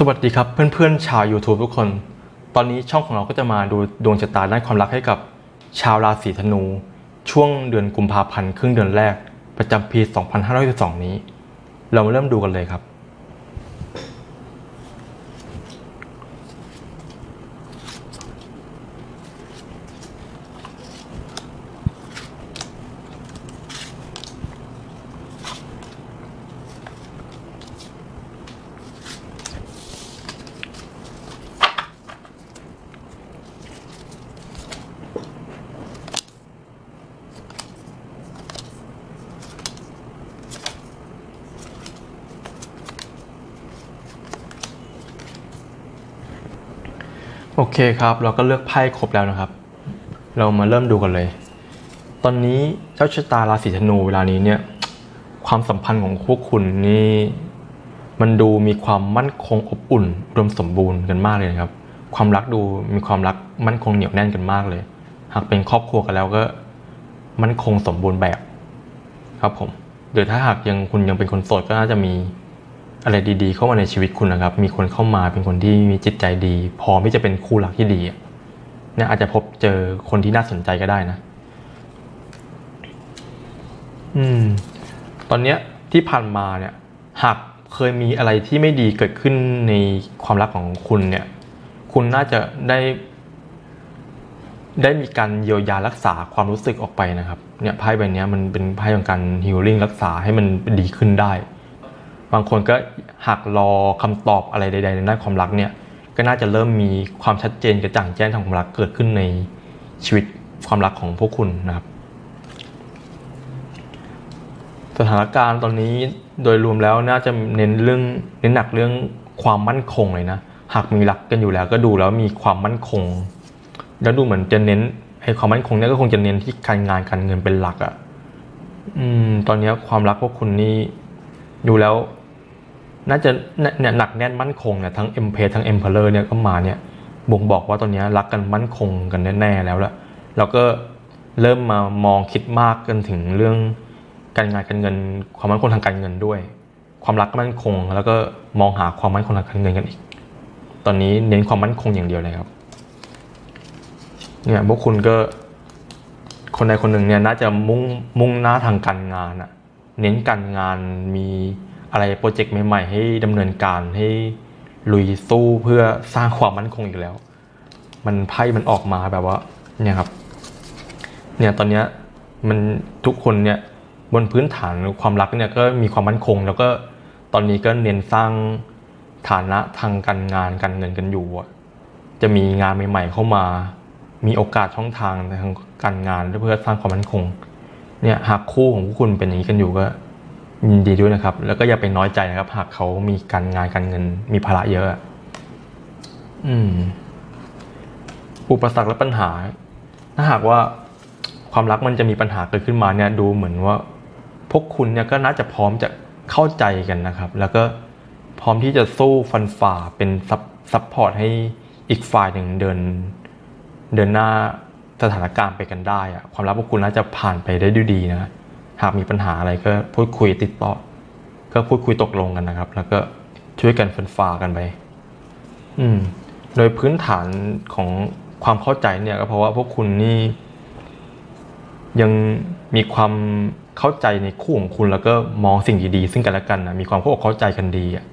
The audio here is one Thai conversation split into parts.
สวัสดีครับเพื่อนๆชาว YouTube ทุกคน ตอนนี้ช่องของเราก็จะมาดูดวงชะตาด้านความรักให้กับชาวราศีธนู ช่วงเดือนกุมภาพันธ์ครึ่งเดือนแรก ประจำปี 2512 นี้ เรามาเริ่มดูกันเลยครับ โอเคครับ เราก็เลือกไพ่ครบแล้วนะครับ เรามาเริ่มดูกันเลย ตอนนี้เจ้าชะตาราศีธนูเวลานี้เนี่ย ความสัมพันธ์ของพวกคุณนี่มันดูมีความมั่นคงอบอุ่นอุดมสมบูรณ์กันมากเลยครับ ความรักดูมีความรักมั่นคงเหนียวแน่นกันมากเลย หากเป็นครอบครัวกันแล้วก็มั่นคงสมบูรณ์แบบ ครับผมหรือถ้าหากยังคุณยังเป็นคนโสดก็น่าจะมี อะไรดีๆ เข้ามาในชีวิตคุณนะครับ มีคนเข้ามาเป็นคนที่มีจิตใจดี พร้อมที่จะเป็นคู่รักที่ดีเนี่ยอาจจะพบเจอคนที่น่าสนใจก็ได้นะ อืม ตอนเนี้ยที่ผ่านมาเนี่ย หากเคยมีอะไรที่ไม่ดีเกิดขึ้นในความรักของคุณเนี่ย คุณน่าจะได้ ได้มีการเยียวยารักษาความรู้สึกออกไปนะครับ เนี่ยไพ่ใบนี้มันเป็นไพ่ของการฮิลลิ่งรักษาให้มันดีขึ้นได้ บางคนก็หากรอคำตอบอะไรใด ๆ ในด้านความรักเนี่ยก็น่าจะเริ่มมีความชัดเจนกระจ่างแจ้งทางความรักเกิดขึ้นในชีวิตความรักของพวกคุณนะครับ สถานการณ์ตอนนี้โดยรวมแล้วน่าจะเน้นเรื่องเน้นหนักเรื่องความมั่นคงเลยนะหากมีรักกันอยู่แล้วก็ดูแล้วมีความมั่นคง แล้วดูเหมือนจะเน้นไอ้ความมั่นคงเนี่ยก็คงจะเน้นที่การงานการเงินเป็นหลักอะ่ะอืมตอนนี้ความรักพวกคุณนี่ดูแล้ว น่าจะเนี่ยหนักแน่นมั่นคงเนี่ยทั้งเอ็มเพทั้งเอ็มเพลเลอร์เนี่ยก็มาเนี่ยบ่งบอกว่าตอนนี้รักกันมั่นคงกันแน่ๆแล้วละแล้วก็เริ่มมามองคิดมากกันถึงเรื่องการงานการเงิน ความมั่นคงทางการเงินด้วย ความรักก็มั่นคง แล้วก็มองหาความมั่นคงทางการเงินกันอีก ตอนนี้เน้นความมั่นคงอย่างเดียวเลยครับเนี่ยพวกคุณก็คนใดคนหนึ่งเนี่ยน่าจะมุ่งมุ่งหน้าทางการงานอะเน้นการงานมี อะไรโปรเจกต์ใหม่ๆ ให้ดำเนินการให้ลุยสู้เพื่อสร้างความมั่นคงอีกแล้ว มันไพ่มันออกมาแบบว่าเนี่ยครับเนี่ยตอนเนี้ยมันทุกคนเนี่ยบนพื้นฐานความรักเนี่ยก็มีความมั่นคง แล้วก็ตอนนี้ก็เน้นสร้างฐานะทางการงานการเงินกันอยู่อะจะมีงานใหม่ ๆ เข้ามา มีโอกาสช่องทางทางการงานเพื่อสร้างความมั่นคงเนี่ยหากคู่ของคุณเป็นอย่างนี้กันอยู่ก็ ยินดีด้วยนะครับ แล้วก็อย่าไปน้อยใจนะครับ หากเขามีการงานการเงินมีภาระเยอะอืม อุปสรรคและปัญหา ถ้าหากว่าความรักมันจะมีปัญหาเกิดขึ้นมาเนี่ยดูเหมือนว่า พวกคุณเนี่ยก็น่าจะพร้อมจะเข้าใจกันนะครับ แล้วก็พร้อมที่จะสู้ฟันฝ่าเป็นซับซับพอร์ตให้อีกฝ่ายหนึ่งเดิน เดินหน้าสถานการณ์ไปกันได้อะความรักพวกคุณน่าจะผ่านไปได้ด้วยดีนะ หากมีปัญหาอะไรก็พูดคุยติดต่อ ก็พูดคุยตกลงกันนะครับ แล้วก็ช่วยกันฟันฝ่ากันไปอืม โดยพื้นฐานของความเข้าใจเนี่ยก็เพราะว่าพวกคุณนี่ยังมีความเข้าใจในคู่ของคุณแล้วก็มองสิ่งดีๆซึ่งกันและกันนะมีความเข้าอกเข้าใจกันดีอะ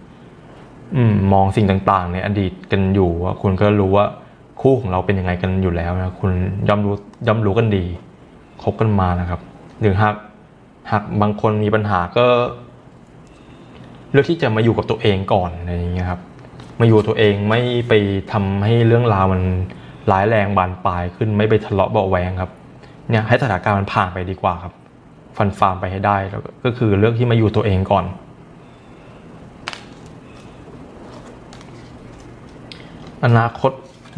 อืม มองสิ่งต่างๆ ในอดีตกันอยู่ว่าคุณก็รู้ว่าคู่ของเราเป็นยังไงกันอยู่แล้วนะคุณย่อมรู้ย่อมรู้กันดีคบกันมานะครับ หรือหาก หากบางคนมีปัญหาก็ เลือกที่จะมาอยู่กับตัวเองก่อนอะไรอย่างเงี้ยครับ มาอยู่ตัวเองไม่ไปทำให้เรื่องราวมันร้ายแรงบานปลายขึ้นไม่ไปทะเลาะเบาแวงครับ เนี่ยให้สถานการณ์มันผ่านไปดีกว่าครับ ฟันฟามไปให้ได้แล้วก็คือเลือกที่มาอยู่ตัวเองก่อน อนาคต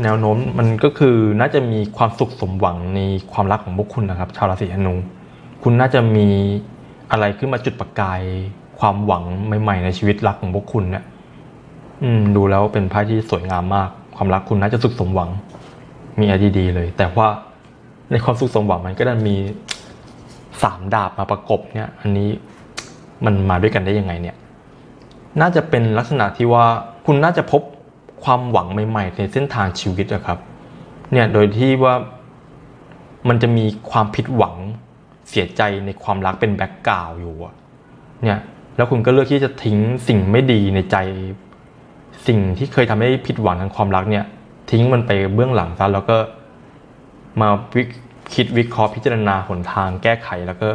แนวโน้มมันก็คือน่าจะมีความสุขสมหวังในความรักของพวกคุณนะครับ ชาวราศีธนู คุณน่าจะมีอะไรขึ้นมาจุดประกายความหวังใหม่ ๆ ในชีวิตรักของพวกคุณเนี่ยอืมดูแล้วเป็นไพ่ที่สวยงามมาก ความรักคุณน่าจะสุขสมหวัง มีอะไรดีๆเลย แต่ว่าในความสุขสมหวังมันก็ดันมีสามดาบมาประกบเนี่ย อันนี้มันมาด้วยกันได้ยังไงเนี่ย น่าจะเป็นลักษณะที่ว่าคุณน่าจะพบความหวังใหม่ ๆ ในเส้นทางชีวิตอะครับ เนี่ยโดยที่ว่ามันจะมีความผิดหวัง เสียใจในความรักเป็นแบ็กกราวอยู่อะเนี่ยแล้วคุณก็เลือกที่จะทิ้งสิ่งไม่ดีในใจ สิ่งที่เคยทำให้ผิดหวังทางความรักเนี่ย ทิ้งมันไปเบื้องหลังซะแล้วก็มาวิคิดวิเคราะห์พิจารณาหนทางแก้ไขแล้วก็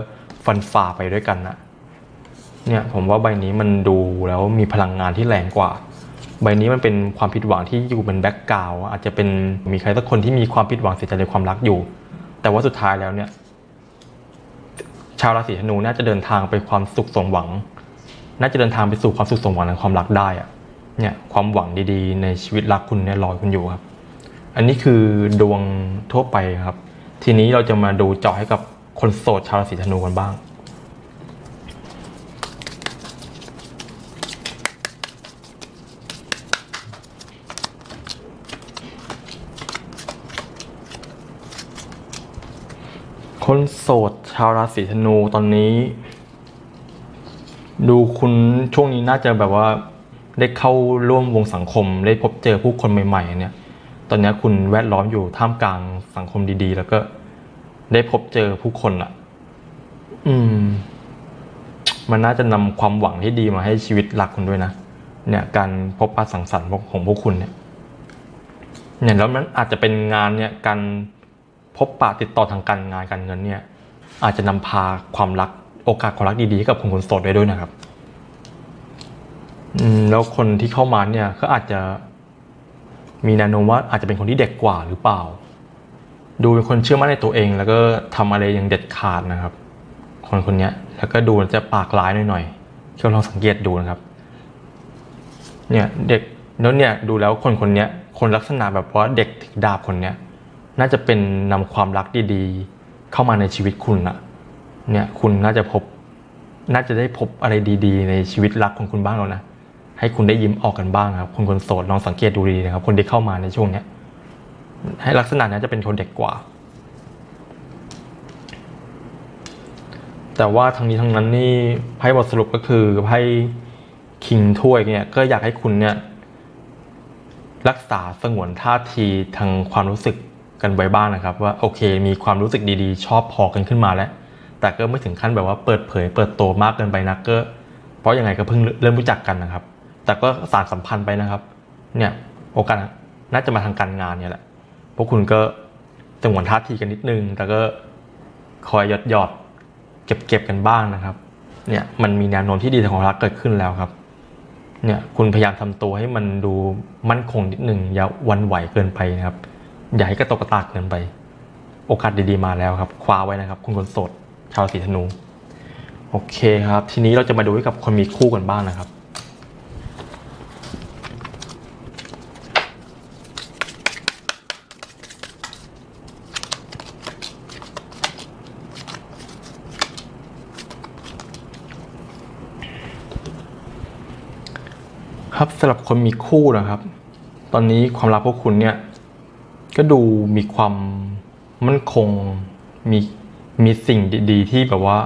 ฟันฝ่าไปด้วยกันนะเนี่ยผมว่าใบนี้มันดูแล้วมีพลังงานที่แรงกว่า ใบนี้มันเป็นความผิดหวังที่อยู่เป็นแบ็กกราวอาจจะเป็นมีใครสักคนที่มีความผิดหวังเสียใจในความรักอยู่ แต่ว่าสุดท้ายแล้วเนี่ย ชาวราศีธนูน่าจะเดินทางไปความสุขสมหวัง น่าจะเดินทางไปสู่ความสุขสมหวังในความรักได้อะเนี่ยความหวังดีๆ ในชีวิตรักคุณเนี่ยรอคุณอยู่ครับ อันนี้คือดวงทั่วไปครับ ทีนี้เราจะมาดูเจาะให้กับคนโสดชาวราศีธนูกันบ้าง คนโสดชาวราศีธนูตอนนี้ ดูคุณช่วงนี้น่าจะแบบว่า ได้เข้าร่วมวงสังคม ได้พบเจอผู้คนใหม่ๆ เนี่ย ตอนนี้คุณแวดล้อมอยู่ท่ามกลางสังคมดีๆ แล้วก็ ได้พบเจอผู้คนอะอืม มันน่าจะนำความหวังที่ดีมาให้ชีวิตรักคุณด้วยนะเนี่ย การพบปะสังสรรค์ของพวกคุณเนี่ยเนี่ยแล้วมันอาจจะเป็นงานเนี่ยการ พบปะติดต่อทางการงานการเงินเนี่ยอาจจะนำพาความรักโอกาสความรักดีๆให้กับคนคนโสดได้ด้วยนะครับแล้วคนที่เข้ามาเนี่ยก็อาจจะมีแนวโน้มว่าอาจจะเป็นคนที่เด็กกว่าหรือเปล่า ดูเป็นคนเชื่อมั่นในตัวเอง แล้วก็ทำอะไรอย่างเด็ดขาดนะครับ คนคนนี้แล้วก็ดูจะปากร้ายหน่อยๆช่วลองสังเกตดูนะครับ เนี่ยเด็กแล้วเนี่ยดูแล้วคนคนนี้คนลักษณะแบบว่าเด็กถือดาบคนเนี้ย น่าจะเป็นนำความรักดีๆ เข้ามาในชีวิตคุณอะเนี่ยคุณน่าจะพบ น่าจะได้พบอะไรดีๆ ในชีวิตรักของคุณบ้างแล้วนะให้คุณได้ยิ้มออกกันบ้างครับคนคนโสดลองสังเกตดูดีนะครับ คนที่เข้ามาในช่วงเนี้ยให้ลักษณะนี้จะเป็นคนเด็กกว่า แต่ว่าทั้งนี้ทั้งนั้นนี่ไพ่บทสรุปก็คือไพ่คิงถ้วยเนี่ยก็อยากให้คุณเนี่ยรักษาสงวนท่าทีทางความรู้สึก กันไว้บ้างนะครับ ว่าโอเค มีความรู้สึกดีๆ ชอบพอกันขึ้นมาแล้ว แต่ก็ไม่ถึงขั้นแบบว่าเปิดเผย เปิดโตมากเกินไปนักก็เพราะยังไงก็เพิ่งเริ่มรู้จักกันนะครับ แต่ก็สารสัมพันธ์ไปนะครับเนี่ยโอกาสน่าจะมาทางการงานเนี่ยแหละพวกคุณก็สงวนท่าทีกันนิดนึง แต่ก็คอยหยอดหยอดเก็บเก็บกันบ้างนะครับเนี่ยมันมีแนวโน้มที่ดีทางความรักเกิดขึ้นแล้วครับเนี่ยคุณพยายามทำตัวให้มันดูมั่นคงนิดนึงอย่าวันไหวเกินไปนะครับ อย่าให้กระตกกระตากเกินไป โอกาสดีๆมาแล้วครับ คว้าไว้นะครับ คุณคนโสดชาวสีธนู โอเคครับ ทีนี้เราจะมาดูกับคนมีคู่กันบ้างนะครับครับสำหรับคนมีคู่นะครับ ตอนนี้ความรักพวกคุณเนี่ย ก็ดูมีความมั่นคงมีมีสิ่งดีๆ ที่แบบว่า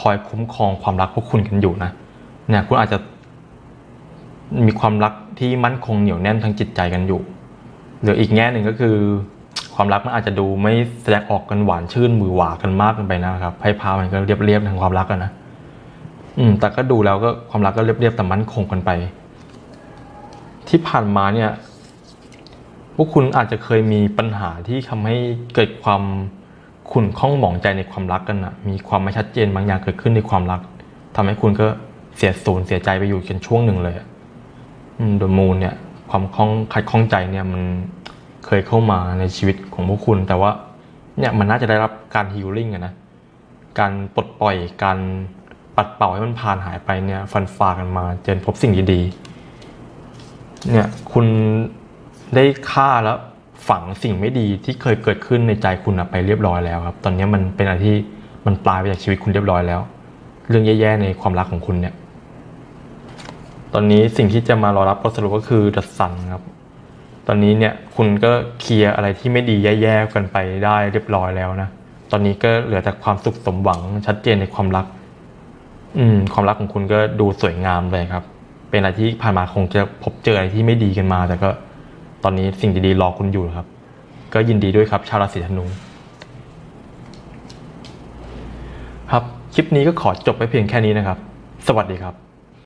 คอยคุ้มครองความรักพวกคุณกันอยู่นะเนี่ยคุณอาจจะมีความรักที่มั่นคงเหนียวแน่นทางจิตใจกันอยู่หรืออีกแง่หนึ่งก็คือ ความรักมันอาจจะดูไม่แสดงออกกันหวานชื่นมือหวากันมากกินไปนะครับไพ่พามันก็เรียบๆทางความรักกันนะอืม แต่ก็ดูแล้วก็ความรักก็เรียบๆแต่มั่นคงกันไป ที่ผ่านมาเนี่ย พวกคุณอาจจะเคยมีปัญหาที่ทำให้เกิดความขุ่นข้องหมองใจในความรักกันนะมีความไม่ชัดเจนบางอย่างเกิดขึ้นในความรักทำให้คุณก็เสียสูญเสียใจไปอยู่กันช่วงหนึ่งเลยโดยมูลเนี่ย ความคล้องขัดข้องใจเนี่ยมันเคยเข้ามาในชีวิตของพวกคุณ แต่ว่าเนี่ยมันน่าจะได้รับการฮีลลิ่งนะการปลดปล่อยการปัดเป่าให้มันผ่านหายไปเนี่ย ฟันฝ่ากันมา เจนพบสิ่งดีๆเนี่ยคุณ ได้ฆ่าแล้วฝังสิ่งไม่ดีที่เคยเกิดขึ้นในใจคุณไปเรียบร้อยแล้วครับ ตอนนี้มันเป็นอะไรที่มันปลายไปจากชีวิตคุณเรียบร้อยแล้ว เรื่องแย่ๆในความรักของคุณเนี่ย ตอนนี้สิ่งที่จะมารอรับบทสรุปก็คือดัดสันครับ ตอนนี้เนี่ยคุณก็เคลียร์อะไรที่ไม่ดีแย่ๆกันไปได้เรียบร้อยแล้วนะ ตอนนี้ก็เหลือแต่ความสุขสมหวังชัดเจนในความรัก อืม ความรักของคุณก็ดูสวยงามเลยครับ เป็นอะไรที่ผ่านมาคงจะพบเจออะไรที่ไม่ดีกันมา แต่ก็ ตอนนี้สิ่งดีๆรอคุณอยู่ครับ ก็ยินดีด้วยครับ ชาวราศีธนู ครับ คลิปนี้ก็ขอจบไปเพียงแค่นี้นะครับ สวัสดีครับ